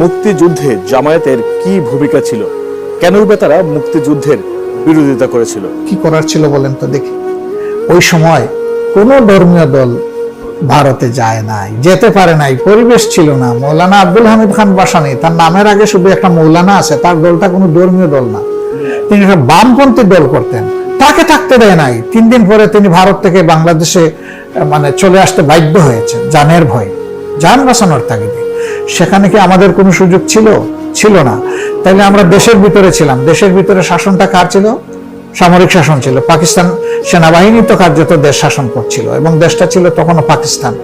মুক্তিযুদ্ধে জামায়াতের কি ভূমিকা ছিল? কেন বা তারা মুক্তিযুদ্ধের বিরোধিতা করেছিল? কি করার ছিল বলেন তো দেখি। ওই সময় কোনো ধর্মীয় দল ভারতে যায় নাই, যেতে পারে নাই, পরিবেশ ছিল না। মৌলানা আব্দুল হামিদ খান বাসানি, তার নামের আগে শুধু একটা মৌলানা আছে, তার দলটা কোনো ধর্মীয় দল না। তিনি একটা বামপন্থী দল করতেন। তাকে থাকতে দেয় নাই। তিন দিন পরে তিনি ভারত থেকে বাংলাদেশে মানে চলে আসতে বাধ্য হয়েছে জানের ভয়ে। যান বাঁচানোর তাগিদে। সেখানে কি আমাদের কোনো সুযোগ ছিল? ছিল না। তাইলে আমরা দেশের ভিতরে ছিলাম। দেশের ভিতরে শাসনটা কার ছিল? সামরিক শাসন ছিল। পাকিস্তান সেনাবাহিনী তো কার্যত দেশ শাসন করছিল এবং দেশটা ছিল তখনও পাকিস্তান।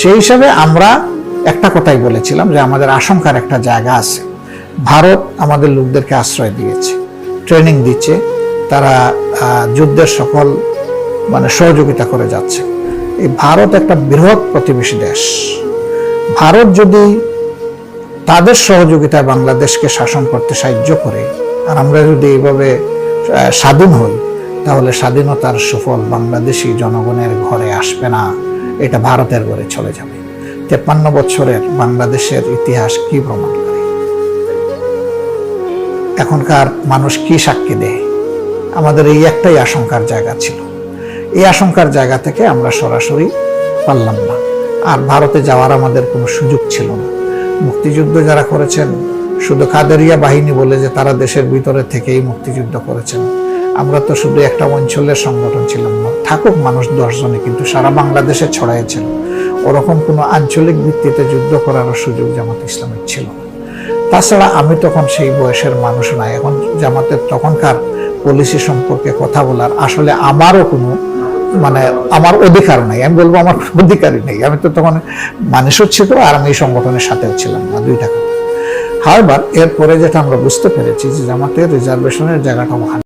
সেই হিসাবে আমরা একটা কথাই বলেছিলাম যে আমাদের আশঙ্কার একটা জায়গা আছে। ভারত আমাদের লোকদেরকে আশ্রয় দিয়েছে, ট্রেনিং দিচ্ছে, তারা যুদ্ধের সকল মানে সহযোগিতা করে যাচ্ছে। এই ভারত একটা বৃহৎ প্রতিবেশী দেশ। ভারত যদি তাদের সহযোগিতায় বাংলাদেশকে শাসন করতে সাহায্য করে, আর আমরা যদি এইভাবে স্বাধীন হই, তাহলে স্বাধীনতার সুফল বাংলাদেশি জনগণের ঘরে আসবে না। এটা ভারতের ঘরে চলে যাবে। তেপ্পান্ন বছরের বাংলাদেশের ইতিহাস কি প্রমাণ করে? এখনকার মানুষ কি সাক্ষী দেয়? আমাদের এই একটাই আশঙ্কার জায়গা ছিল। এই আশঙ্কার জায়গা থেকে আমরা সরাসরি পারলাম না। আর ভারতে যাওয়ার আমাদের কোনো সুযোগ ছিল না। মুক্তিযুদ্ধ যারা করেছেন, শুধু কাদেরিয়া বাহিনী বলে যে তারা দেশের ভিতরে থেকেই মুক্তিযুদ্ধ করেছেন। আমরা তো শুধু একটা অঞ্চলের সংগঠন ছিলাম না, থাকুক মানুষ দশজনে, কিন্তু সারা বাংলাদেশে ছড়াইয়েছিল। ওরকম কোনো আঞ্চলিক ভিত্তিতে যুদ্ধ করার সুযোগ জামাত ইসলামের ছিল তাছাড়া আমি তখন সেই বয়সের মানুষ নাই এখন জামাতের তখনকার পলিসি সম্পর্কে কথা বলার আসলে আমারও কোনো মানে আমার অধিকার নাই, আমি বলব আমার অধিকারই নেই। আমি তো তখন মানুষও ছিল আর আমি এই সংগঠনের সাথেও ছিলাম না দুইটা কথা হারবার এরপরে যেটা আমরা বুঝতে পেরেছি যে জামাতের রিজার্ভেশনের জায়গাটা